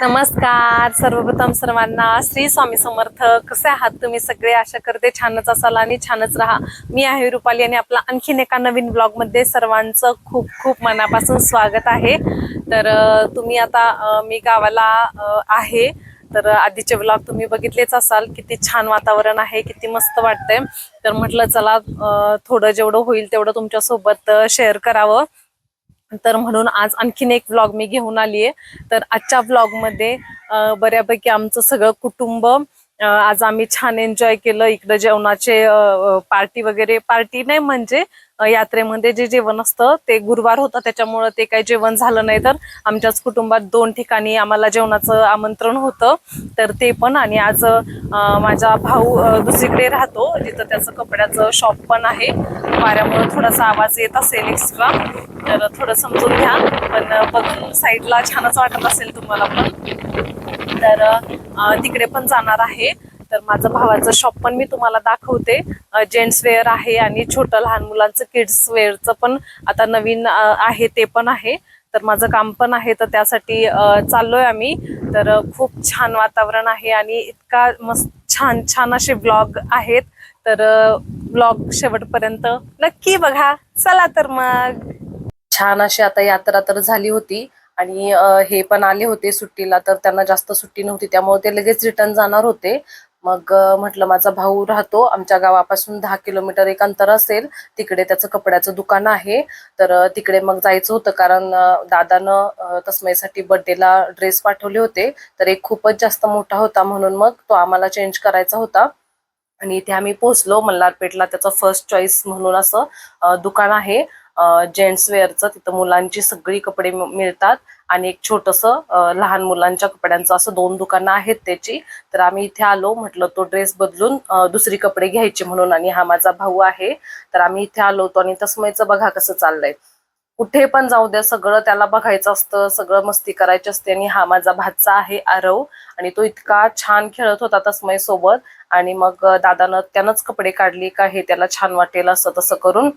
नमस्कार सर्वप्रथम सर्वांना श्री स्वामी समर्थ. कसे आहात तुम्ही सगळे? आशा करते छानच असाल आणि छानच राहा. मी आहे रुपाली आणि आपला आणखीन एका नवीन ब्लॉगमध्ये सर्वांचं खूप खूप मनापासून स्वागत आहे. तर तुम्ही आता मी गावाला आहे. तर आधीचे ब्लॉग तुम्ही बघितलेच असाल. किती छान वातावरण आहे किती मस्त वाटतंय. तर म्हटलं चला थोडं जेवढं होईल तेवढं तुमच्यासोबत शेअर करावं. तर म्हणून आज आणखीन एक व्लॉग मी घेऊन आली आहे तर आजच्या व्लॉगमध्ये बऱ्यापैकी आमचं सगळं कुटुंब आज आम्ही छान एन्जॉय केलं. इकडं जेवणाचे पार्टी वगैरे. पार्टी नाही म्हणजे यात्रेमध्ये जे जेवण असतं ते गुरुवार होतं त्याच्यामुळं ते काही जेवण झालं नाही. तर आमच्याच कुटुंबात दोन ठिकाणी आम्हाला जेवणाचं आमंत्रण होतं. तर ते पण आणि आज माझा भाऊ दुसरीकडे राहतो. जिथं त्याचं कपड्याचं शॉप पण आहे. वाऱ्यामुळे थोडासा आवाज येत असेल एक्स्ट्रा तर थोडं समजून घ्या. पण बघून साईडला छानच वाटत असेल तुम्हाला पण. तर तिकडे पण जाणार आहे. तर माझं भावाचं शॉप पण मी तुम्हाला दाखवते. जेंट्स वेअर आहे आणि छोटं लहान मुलांचं किड्स वेअरचं पण आता नवीन आहे ते पण आहे. तर माझं काम पण आहे तर त्यासाठी चाललोय आम्ही. तर खूप छान वातावरण आहे आणि इतका मस्त छान छान असे ब्लॉग आहेत. तर ब्लॉग शेवटपर्यंत नक्की बघा. चला तर मग. छान अशी आता यात्रा तर झाली होती आणि हे पण आले होते सुट्टीला तर त्यांना जास्त सुट्टी नव्हती त्यामुळे ते लगेच रिटर्न जाणार होते. मग म्हटलं माझा भाऊ राहतो आमच्या गावापासून दहा किलोमीटर एक अंतर असेल. तिकडे त्याचं कपड्याचं दुकान आहे. तर तिकडे मग जायचं होतं कारण दादानं अं, तस्मयसाठी बर्थडेला ड्रेस पाठवले होते. तर एक खूपच जास्त मोठा होता म्हणून मग तो आम्हाला चेंज करायचा होता. आणि इथे आम्ही पोहोचलो. मल्हारपेठला त्याचं फर्स्ट चॉईस म्हणून असं दुकान आहे. जेंट्स वेअरचं तिथं मुलांची सगळी कपडे मिळतात आणि एक छोटस लहान मुलांच्या कपड्यांचं असं दोन दुकानं आहेत त्याची. तर आम्ही इथे आलो म्हटलं तो ड्रेस बदलून दुसरी कपडे घ्यायचे म्हणून आणि हा माझा भाऊ आहे. तर आम्ही इथे आलो होतो आणि तसमयचं बघा कसं चाललंय. कुठे पण जाऊ द्या सगळं त्याला बघायचं असतं सगळं मस्ती करायची असते आणि हा माझा भाचा आहे आरव. आणि तो इतका छान खेळत होता तसमय सोबत आणि मग दादानं त्यानंच कपडे काढले का हे त्याला छान वाटेल असं तसं करून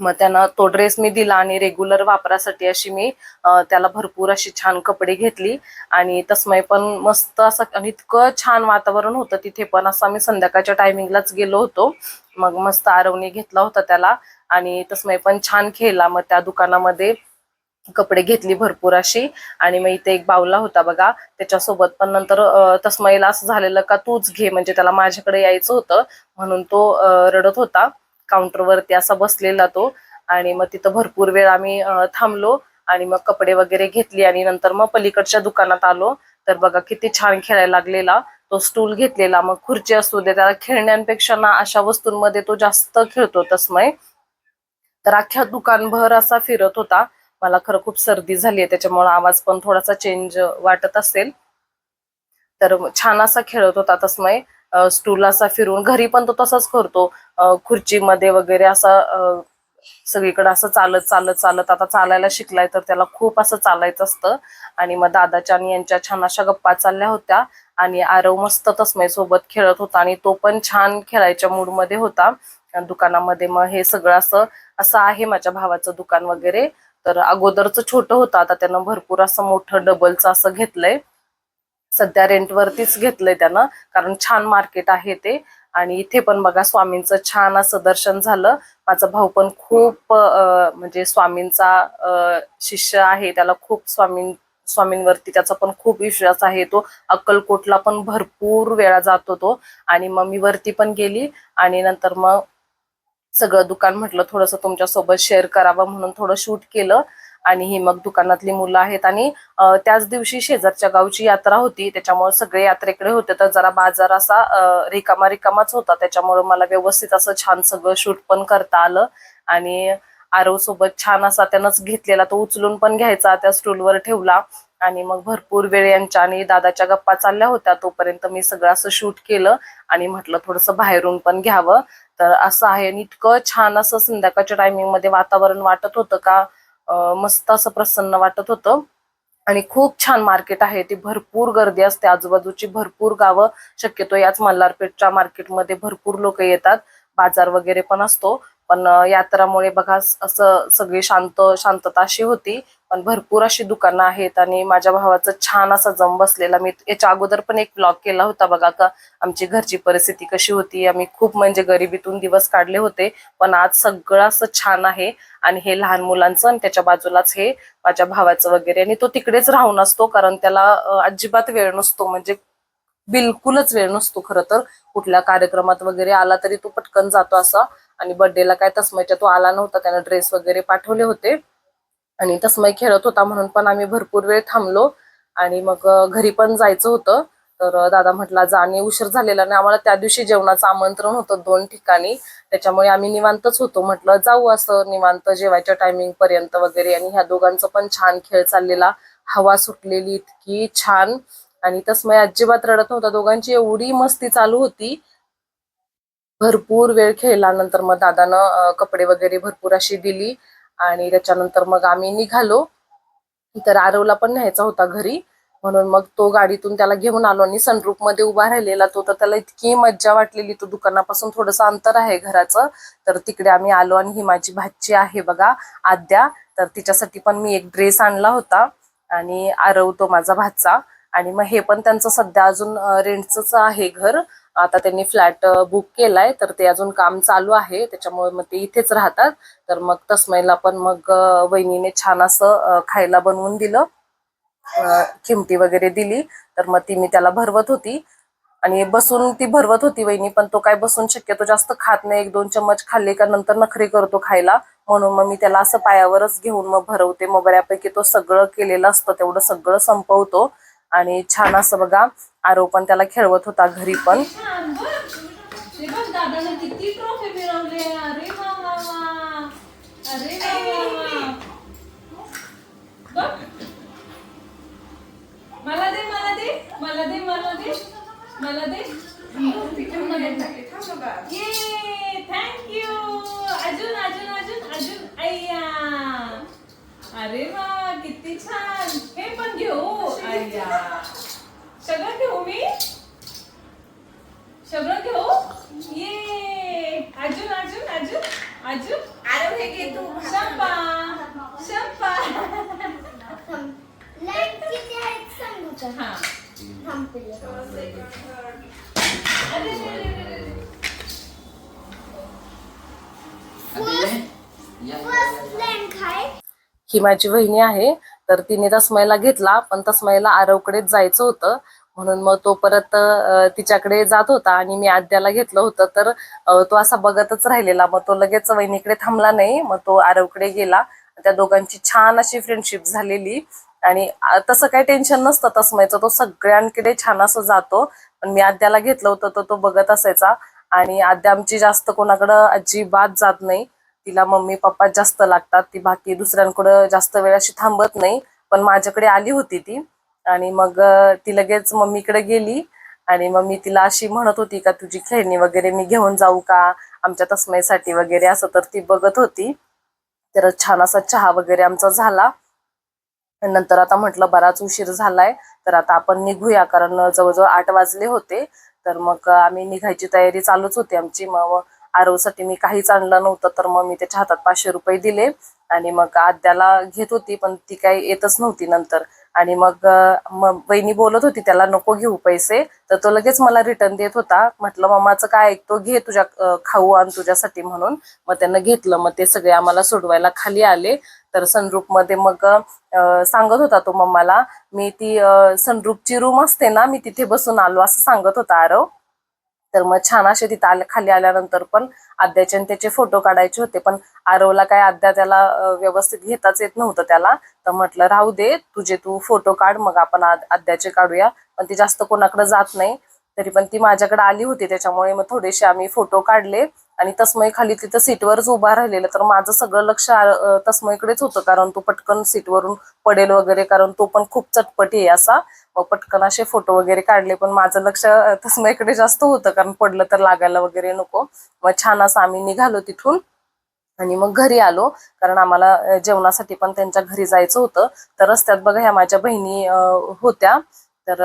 मग त्यानं तो ड्रेस मी दिला आणि रेग्युलर वापरासाठी अशी मी त्याला भरपूर अशी छान कपडे घेतली. आणि तस्मय पण मस्त असं आणि इतकं छान वातावरण होतं तिथे पण. असं आम्ही संध्याकाळच्या टायमिंगलाच गेलो होतो. मग मस्त आरवणी घेतला होता त्याला. आणि तस्मय पण छान खेळला. मग त्या दुकानामध्ये कपडे घेतली भरपूर अशी. आणि मग इथे एक बावला होता बघा. त्याच्यासोबत पण नंतर अं, तस्मयला असं झालेलं का तूच घे. म्हणजे त्याला माझ्याकडे यायचं होतं. म्हणून तो रडत होता. काउंटरवरती असा बसलेला तो. आणि मग तिथं भरपूर वेळ आम्ही थांबलो आणि मग कपडे वगैरे घेतली आणि नंतर मग पलीकडच्या दुकानात आलो. तर बघा किती छान खेळायला लागलेला. तो स्टूल घेतलेला. मग खुर्ची असू दे त्याला खेळण्यांपेक्षा ना अशा वस्तूंमध्ये तो जास्त खेळतो तस्मय. तर अख्ख्या दुकानभर असा फिरत होता. मला खरं खूप सर्दी झाली आहे त्याच्यामुळे आवाज पण थोडासा चेंज वाटत असेल. तर छान असा खेळत होता तस्मय. स्टूल असा फिरून घरी पण तो तसाच करतो. खुर्चीमध्ये वगैरे असा सगळीकडे असं चालत चालत चालत आता चालायला शिकलाय तर त्याला खूप असं चालायचं असतं. आणि मग दादाच्या आणि यांच्या छान अशा गप्पा चालल्या होत्या. आणि आरव मस्त तस्मय सोबत खेळत होता आणि तो पण छान खेळायच्या मूडमध्ये होता. दुकानामध्ये मग हे सगळं असं असं आहे माझ्या भावाचं दुकान वगैरे. तर अगोदरचं छोटं होतं आता त्यानं भरपूर असं मोठं डबलचं असं घेतलंय. सध्या रेंटवरतीच घेतलंय त्यानं कारण छान मार्केट आहे ते. आणि इथे पण बघा स्वामींचं छान असं दर्शन झालं. माझा भाऊ पण खूप म्हणजे स्वामींचा शिष्य आहे. त्याला खूप स्वामीं स्वामींवरती त्याचा पण खूप विश्वास आहे तो. अक्कलकोटला पण भरपूर वेळा जातो तो. आणि मग मी वरती पण गेली. आणि नंतर मग सगळं दुकान म्हटलं थोडंसं तुमच्यासोबत शेअर करावं म्हणून थोडं शूट केलं. आणि ही मग दुकानातली मुलं आहेत. आणि त्याच दिवशी शेजारच्या गावची यात्रा होती. त्याच्यामुळे सगळे यात्रेकडे होते. तर जरा बाजार असा रिकामा रिकामाच होता. त्याच्यामुळे मला व्यवस्थित असं छान सगळं शूट पण करता आलं. आणि आरव सोबत छान असा त्यानंच घेतलेला. तो उचलून पण घ्यायचा त्या स्टूलवर ठेवला. आणि मग भरपूर वेळ यांच्या आणि दादाच्या गप्पा चालल्या होत्या. तोपर्यंत मी सगळं असं शूट केलं. आणि म्हटलं थोडंसं बाहेरून पण घ्यावं. तर असं आहे. आणि इतकं छान असं संध्याकाळच्या टायमिंगमध्ये वातावरण वाटत होतं का? मस्त असं प्रसन्न वाटत होतं. आणि खूप छान मार्केट आहे. ती भरपूर गर्दी असते. आजूबाजूची भरपूर गावं शक्यतो याच मल्हारपेठच्या मार्केटमध्ये भरपूर लोक येतात. बाजार वगैरे पण असतो. पण यात्रामुळे बघा असं सगळी शांत शांतता अशी होती. पण भरपूर अशी दुकानं आहेत आणि माझ्या भावाचा छान असा जम बसलेला. मी याच्या अगोदर पण एक ब्लॉग केला होता बघा का आमची घरची परिस्थिती कशी होती. आम्ही खूप म्हणजे गरिबीतून दिवस काढले होते पण आज सगळं असं छान आहे आणि हे लहान मुलांचं आणि त्याच्या बाजूलाच हे माझ्या भावाचं वगैरे आणि तो तिकडेच राहून असतो कारण त्याला अजिबात वेळ नसतो. म्हणजे बिलकुलच वेळ नसतो खरं तर. कुठल्या कार्यक्रमात वगैरे आला तरी तो पटकन जातो असा आणि बर्थडेला काय तसमयच्या तो आला नव्हता. त्यानं ड्रेस वगैरे पाठवले होते. आणि तसमय खेळत होता म्हणून पण आम्ही भरपूर वेळ थांबलो. आणि मग घरी पण जायचं होतं. तर दादा म्हटला जा. आणि उशीर झालेला नाही. आम्हाला त्या दिवशी जेवणाचं आमंत्रण होतं दोन ठिकाणी. त्याच्यामुळे आम्ही निवांतच होतो. म्हटलं जाऊ असं निवांत जेवायच्या टायमिंग पर्यंत वगैरे. आणि ह्या दोघांचं पण छान खेळ चाललेला. हवा सुटलेली इतकी छान. आणि तसमय अजिबात रडत नव्हता. दोघांची एवढी मस्ती चालू होती. भरपूर वेळ खेळल्यानंतर मग दादानं कपडे वगैरे भरपूर अशी दिली. आणि त्याच्यानंतर मग आम्ही निघालो. तर आरवला पण न्यायचा होता घरी. म्हणून मग तो गाडीतून त्याला घेऊन आलो आणि सनरूफमध्ये उभा राहिलेला तो. तर त्याला इतकी मज्जा वाटलेली तो दुकानापासून थोडंसं अंतर आहे घराचं. तर तिकडे आम्ही आलो आणि ही माझी भाची आहे बघा आद्या. तर तिच्यासाठी पण मी एक ड्रेस आणला होता. आणि आरव तो माझा भाचा. आणि मग हे पण त्यांचं सध्या अजून रेंटच आहे घर. आता त्यांनी फ्लॅट बुक केलाय तर ते अजून काम चालू आहे त्याच्यामुळे मग ते इथेच राहतात. तर मग तस्मैला पण मग वहिनीने छान असं खायला बनवून दिलं किमती चिमटी वगैरे दिली. तर मग ती मी त्याला भरवत होती. आणि बसून ती भरवत होती वहिनी पण तो काय बसून शक्यतो जास्त खात नाही. एक दोन चम्मच खाल्ले का नंतर नखरे करतो खायला. म्हणून मग मी त्याला असं पायावरच घेऊन मग भरवते. मग बऱ्यापैकी तो सगळं केलेलं असतं तेवढं सगळं संपवतो. आणि छान असं बघा आरो पण त्याला खेळवत होता घरी पण. मला दे मला दे मला दे मला दे मला दे ये थँक्यू अजून अजून अजून अजून अय्या अरे वा किती छान हे पण घेऊ अय्या सगळं घेऊ मी सगळं घेऊ ये अजून अजून अजून अजून अरे हे घे तू शंपा शंपा लाइट किती आहेत सांगू का हा ही माझी वहिनी आहे. तर तिने तस्मयला घेतला पण तस्मयला आरवकडेच जायचं होतं. म्हणून मग तो परत तिच्याकडे जात होता आणि मी आद्याला घेतलं होतं. तर तो असा बघतच राहिलेला. मग तो लगेच वहिनीकडे थांबला नाही. मग तो आरवकडे गेला. त्या दोघांची छान अशी फ्रेंडशिप झालेली. आणि तसं काही टेन्शन नसतं तसमयचं. तो सगळ्यांकडे छान असं जातो. पण मी आद्याला घेतलं होतं तर तो बघत असायचा. आणि आद्या आमची जास्त कोणाकडं अजिबात जात नाही. तिला मम्मी पप्पा जास्त लागतात. ती बाकी दुसऱ्यांकडं जास्त वेळ अशी थांबत नाही. पण माझ्याकडे आली होती ती. आणि मग ती लगेच मम्मीकडे गेली आणि मग मी तिला अशी म्हणत होती का तुझी खेळणी वगैरे मी घेऊन जाऊ का? आमच्या तस्मयसाठी वगैरे असं तर ती बघत होती. तर छान असा चहा वगैरे आमचा झाला. नंतर आता म्हटलं बराच उशीर झालाय तर आता आपण निघूया कारण जवळजवळ आठ वाजले होते. तर मग आम्ही निघायची तयारी चालूच होती आमची. मग आरवसाठी मी काहीच आणलं नव्हतं तर मग मी त्याच्या हातात पाचशे रुपये दिले आणि मग आद्याला घेत होती पण ती काही येतच नव्हती नंतर. आणि मग बहिणी वहिनी बोलत होती त्याला नको घेऊ पैसे. तर तो लगेच मला रिटर्न देत होता. म्हटलं मम्माचं काय ऐकतो? घे तुझ्या खाऊ आण तुझ्यासाठी म्हणून. मग त्यांना घेतलं. मग ते सगळे आम्हाला सोडवायला खाली आले. तर सनरूपमध्ये मग सांगत होता तो मम्माला मी ती सनरूपची रूम असते ना मी तिथे बसून आलो असं सांगत होता आरव. तर मग छान असे तिथे आले खाली आल्यानंतर पण आद्याचे आणि त्याचे फोटो काढायचे होते पण आरवला काय आद्या त्याला व्यवस्थित घेताच येत नव्हतं त्याला. तर म्हटलं राहू दे तुझे तू फोटो काढ मग आपण आद्याचे काढूया. पण ती जास्त कोणाकडे जात नाही. तरी पण ती माझ्याकडे आली होती त्याच्यामुळे मग थोडेसे आम्ही फोटो काढले. आणि तस्मय खाली तिथं सीटवरच उभा राहिलेला. तर माझं सगळं लक्ष तस्मयकडेच होतं कारण तो पटकन सीटवरून पडेल वगैरे कारण तो पण खूप चटपटी आहे असा. मग पटकन असे फोटो वगैरे काढले पण माझं लक्ष तस्मयकडे जास्त होतं कारण पडलं तर लागायला वगैरे नको. मग छान असं आम्ही निघालो तिथून. आणि मग घरी आलो कारण आम्हाला जेवणासाठी पण त्यांच्या घरी जायचं होतं. तर रस्त्यात बघा ह्या माझ्या बहिणी होत्या. तर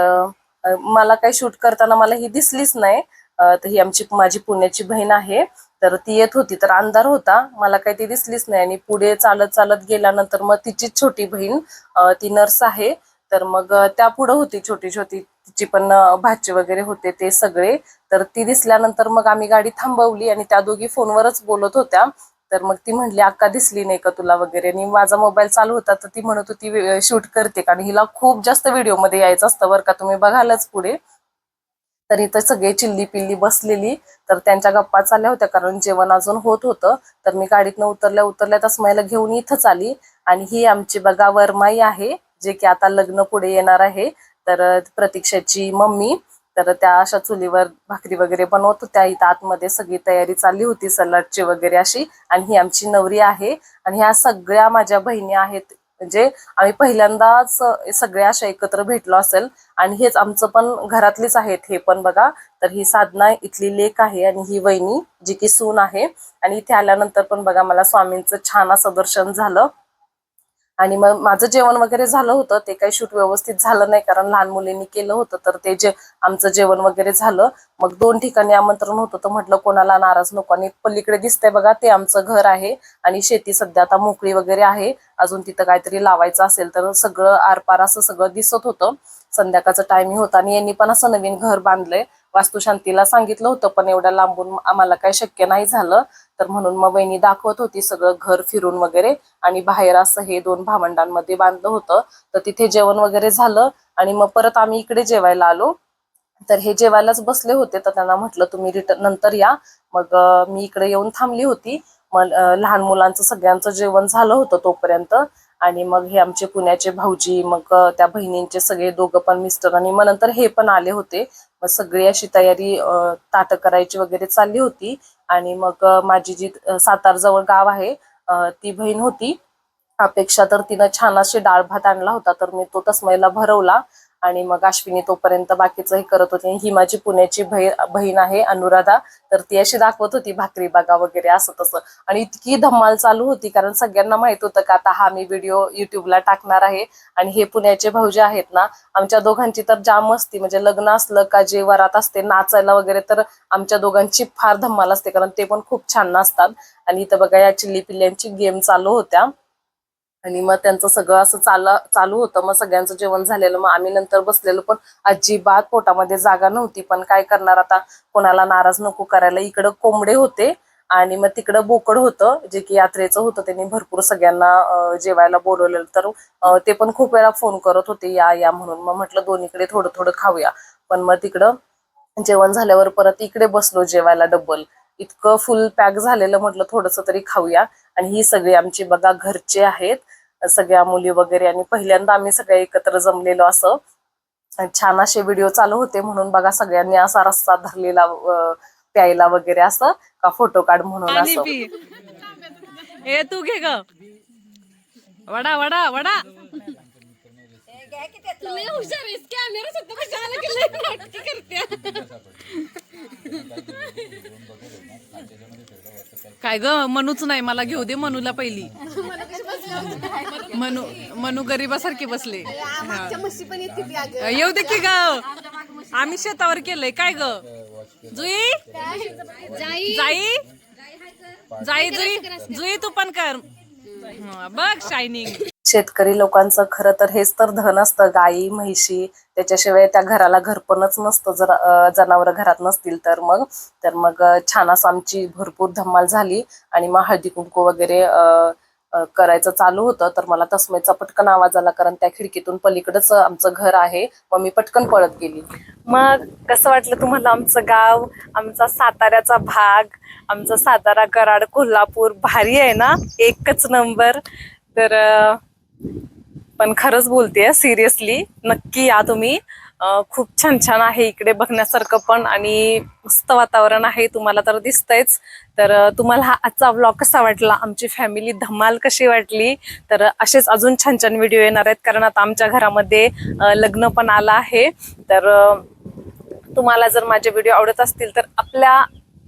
मला काही शूट करताना मला ही दिसलीच नाही. तर ही आमची माझी पुण्याची बहीण आहे. तर ती येत होती तर अंधार होता. मला काही ती दिसलीच नाही. आणि पुढे चालत चालत गेल्यानंतर मग तिचीच छोटी बहीण ती नर्स आहे. तर मग त्या पुढे होती छोटी छोटी. तिची पण भाची वगैरे होते ते सगळे. तर ती दिसल्यानंतर मग आम्ही गाडी थांबवली आणि त्या दोघी फोनवरच बोलत होत्या. तर मग ती म्हणली अक्का दिसली नाही का तुला वगैरे? आणि माझा मोबाईल चालू होता तर ती म्हणत होती शूट करते. कारण हिला खूप जास्त व्हिडिओमध्ये यायचं असतं बरं का. तुम्ही बघालच पुढे. तर इथं सगळे चिल्ली पिल्ली बसलेली. तर त्यांच्या गप्पा चालल्या होत्या कारण जेवण अजून होत होतं. तर मी गाडीतनं उतरल्या उतरल्या तस्माईला घेऊन इथंच आली. आणि ही आमची बघा वरमाई आहे जे की आता लग्न पुढे येणार आहे. तर प्रतीक्षाची मम्मी तर त्या अशा चुलीवर भाकरी वगैरे बनवत होत्या. इथं आतमध्ये सगळी तयारी चालली होती सलाडची वगैरे अशी. आणि ही आमची नवरी आहे. आणि ह्या सगळ्या माझ्या बहिणी आहेत म्हणजे आम्ही पहिल्यांदाच सगळ्या अशा एकत्र भेटलो असेल. आणि हेच आमचं पण घरातलीच आहेत हे पण बघा. तर ही साधना इथली लेख आहे आणि ही वहिनी जी की सून आहे. आणि इथे आल्यानंतर पण बघा मला स्वामींचं छान असं दर्शन झालं. आणि मग माझं जेवण वगैरे झालं होतं ते काही शूट व्यवस्थित झालं नाही कारण लहान मुलींनी केलं होतं तर ते जे आमचं जेवण वगैरे झालं मग दोन ठिकाणी आमंत्रण होतं तर म्हटलं कोणाला नाराज नको. आणि पलीकडे दिसतंय बघा ते आमचं घर आहे आणि शेती सध्या आता मोकळी वगैरे आहे. अजून तिथं काहीतरी लावायचं असेल तर सगळं आरपार असं सगळं दिसत होतं. संध्याकाळचं टायमिंग होता आणि यांनी पण असं नवीन घर बांधलंय. वास्तुशांतीला सांगितलं होतं पण एवढ्या लांबून आम्हाला काही शक्य नाही झालं. तर म्हणून मग वहिनी दाखवत होती सगळं घर फिरून वगैरे. आणि बाहेर असं हे दोन भावंडांमध्ये बांधलं होतं. तर तिथे जेवण वगैरे झालं आणि मग परत आम्ही इकडे जेवायला आलो. तर हे जेवायलाच बसले होते. तर त्यांना म्हटलं तुम्ही रिटर्न नंतर या. मग मी इकडे येऊन थांबली होती. मग लहान मुलांचं सगळ्यांचं जेवण झालं होतं तोपर्यंत. आणि मग हे आमचे पुण्याचे भाऊजी मग त्या बहिणींचे सगळे दोघं पण मिस्टर आणि मग नंतर हे पण आले होते. मग सगळी अशी तयारी ताटं करायची वगैरे चालली होती. आणि मग माझी जी सातार जवळ गाव आहे ती बहीण होती. अपेक्षा तर तिनं छान असे डाळ भात आणला होता तर मी तो तसमयला भरवला. आणि मग अश्विनी तोपर्यंत बाकीचं हे करत होती. ही माझी पुण्याची बहीण आहे अनुराधा. तर ती अशी दाखवत होती भाकरी बागा वगैरे असं तसं. आणि इतकी धमाल चालू होती कारण सगळ्यांना माहीत होतं का आता हा मी व्हिडिओ युट्यूबला टाकणार आहे. आणि हे पुण्याचे भाऊजे आहेत ना आमच्या दोघांची तर जाम असती. म्हणजे लग्न असलं का जे वरात असते नाचायला वगैरे तर आमच्या दोघांची फार धम्माल असते. कारण ते पण खूप छान नाचतात. आणि इथं बघा या चिल्ली पिल्ल्यांची गेम चालू होत्या. आणि मग त्यांचं सगळं असं चाल चालू होतं. मग सगळ्यांचं जेवण झालेलं. मग आम्ही नंतर बसलेलो पण अजिबात पोटामध्ये जागा नव्हती. पण काय करणार आता? कोणाला नाराज नको करायला. इकडं कोंबडे होते आणि मग तिकडं बोकड होतं जे की यात्रेचं होतं. त्यांनी भरपूर सगळ्यांना जेवायला बोलवलेलं. तर ते पण खूप वेळा फोन करत होते या या म्हणून. मग म्हटलं दोन्हीकडे थोडं थोडं खाऊया. पण मग तिकडं जेवण झाल्यावर परत इकडे बसलो जेवायला डबल. इतकं फुल पॅक झालेलं म्हटलं थोडस तरी खाऊया. आणि ही सगळी आमची बघा घरचे आहेत. सगळ्या मुली वगैरे आणि पहिल्यांदा आम्ही सगळे एकत्र जमलेलो असं. छान असे व्हिडिओ चालू होते म्हणून बघा सगळ्यांनी असा रस्ता धरलेला प्यायला वगैरे असं. का फोटो काढ म्हणून असं. ए तू घे ग. वडा वडा वडा. काय ग मनूच नाही मला घेऊ दे मनूला पहिली. मनू मनू गरीबासारखी बसले. येऊ दे की ग. आम्ही शेतावर केलंय काय ग? जुई? जाई. जाई? जुई जुई तू पण कर. हा, बघ शायनिंग शेतकरी लोकांचं खरं तर हेच तर धन असतं. गाई म्हैशी त्याच्याशिवाय त्या घराला घरपणच नसतं. जर जनावर घरात नसतील तर मग तर मग छान असं आमची भरपूर धमाल झाली आणि मग हळदी कुंकू वगैरे करायचं चालू होतं. तर मला तस्मेचा पटकन आवाज आला कारण त्या खिडकीतून पलीकडच आमचं घर आहे. मग मी पटकन पळत गेली. मग कसं वाटलं तुम्हाला आमचं गाव? आमचा साताऱ्याचा भाग आमचा सातारा कराड कोल्हापूर भारी आहे ना? एकच नंबर. तर पण खरंच बोलते सिरियसली नक्की या तुम्ही. खूप छान छान आहे इकडे बघण्यासारखं पण आणि मस्त वातावरण आहे तुम्हाला तर दिसतंयच. तर तुम्हाला हा आजचा ब्लॉग कसा वाटला? आमची फॅमिली धमाल कशी वाटली? तर असेच अजून छान छान व्हिडिओ येणार आहेत कारण आता आमच्या घरामध्ये लग्न पण आलं आहे. तर तुम्हाला जर माझे व्हिडिओ आवडत असतील तर आपल्या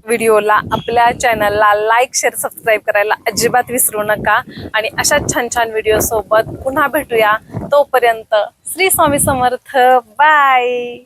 व्हिडिओला आपल्या चॅनलला लाईक शेअर सबस्क्राईब करायला अजिबात विसरू नका. आणि अशा छान छान व्हिडिओसोबत पुन्हा भेटूया. तोपर्यंत श्री स्वामी समर्थ. बाय